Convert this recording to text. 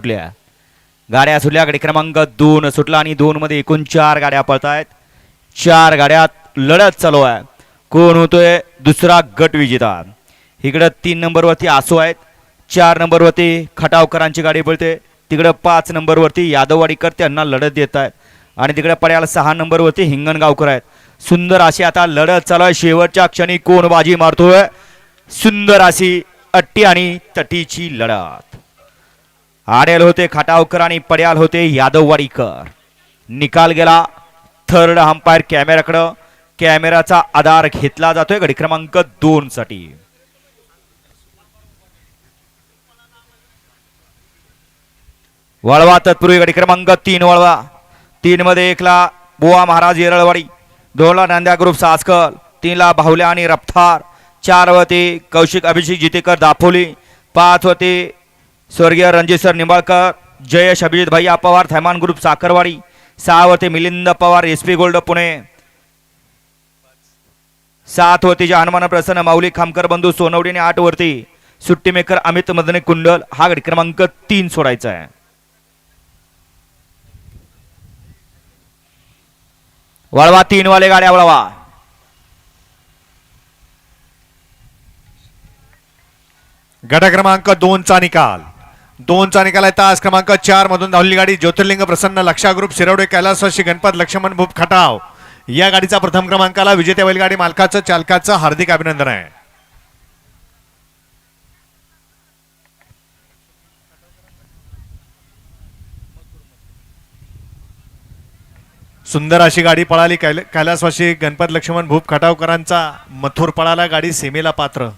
सुटल्या. गाड्या सुटल्या गाडी क्रमांक दोन सुटला आणि दोन मध्ये एकूण चार गाड्या पळतायत. चार गाड्यात लढत चालू आहे. कोण होतोय? दुसरा गट विजेता. इकडं तीन नंबरवरती आसो आहेत. चार नंबरवरती खटावकरांची गाडी पळते. तिकडं पाच नंबरवरती यादववाडीकर त्यांना लढत देत आहेत. आणि तिकडे पड्याला सहा नंबरवरती हिंगणगावकर आहेत. सुंदर अशी आता लढत चालू आहे. शेवटच्या क्षणी कोण बाजी मारतोय? सुंदर अशी अट्टी आणि तटीची लढत. आडेल होते खटावकर आणि पड्याल होते यादववाडीकर. निकाल गेला. थर्ड अंपायर कॅमेराकडं कॅमेराचा आधार घेतला जातोय. गडी क्रमांक दोन साठी वळवा तत्पूर्वी गडी क्रमांक तीन वळवा. तीन मध्ये एकला बुवा महाराज येरळवाडी. दोनला नांद्या ग्रुप सासकल. तीनला बाहुल्या आणि रफ्तार. चार वती कौशिक अभिषेक जितेकर दापोली पाच वती स्वर्गीय रणजित निंबाळकर जयश अभिजित भैया पवार थैमान ग्रुप साखरवाडी सहा होते Milind Pawar S P gold Pune. सात वरती हनुमान प्रसन्न माऊली खामकर बंधू सोनवडी आणि आठ वरती सुट्टी मेकर अमित मदने कुंडल हा गट क्रमांक तीन सोडायचा आहे. वळवा तीन वाले गाड्या वळवा. गट क्रमांक दोनचा निकाल. दोनचा निकाल आहे. तास क्रमांक चार मधून धावली गाडी ज्योतिर्लिंग प्रसन्न लक्षा ग्रुप शिरवडे कैलासवाशी गणपत लक्ष्मण भूप खटाव. या गाडीचा प्रथम क्रमांकाला विजेत्या बैलगाडी मालकाचं चालकाचं हार्दिक अभिनंदन आहे. सुंदर अशी गाडी पळाली. कैल कैलासवाशी गणपत लक्ष्मण भूप खटावकरांचा मथुर पळाला. गाडी सीमेला पात्र.